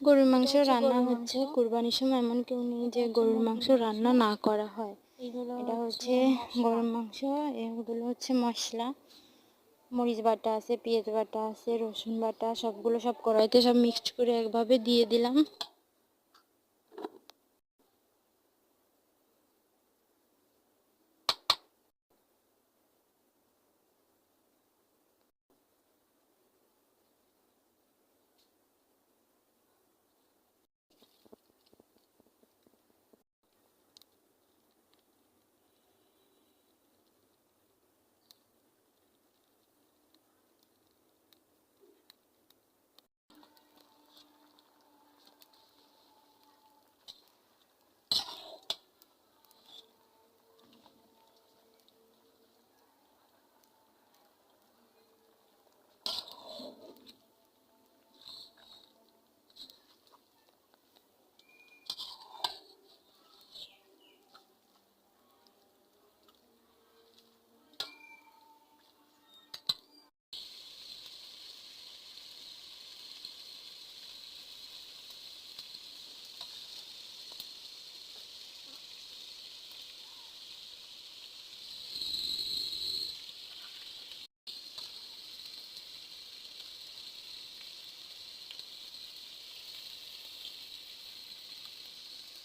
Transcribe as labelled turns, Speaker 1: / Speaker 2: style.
Speaker 1: গরুর মাংস রান্না হচ্ছে কুরবানির সময় এমন কেউ নেই যে গরুর মাংস রান্না না করা হয়। এটা হচ্ছে গরুর মাংস। এগুলো হচ্ছে মশলা। মরিচ বাটা আছে পেঁয়াজ বাটা আছে রসুন বাটা সবগুলো সব কড়াইতে সব মিক্সড করে একভাবে দিয়ে দিলাম।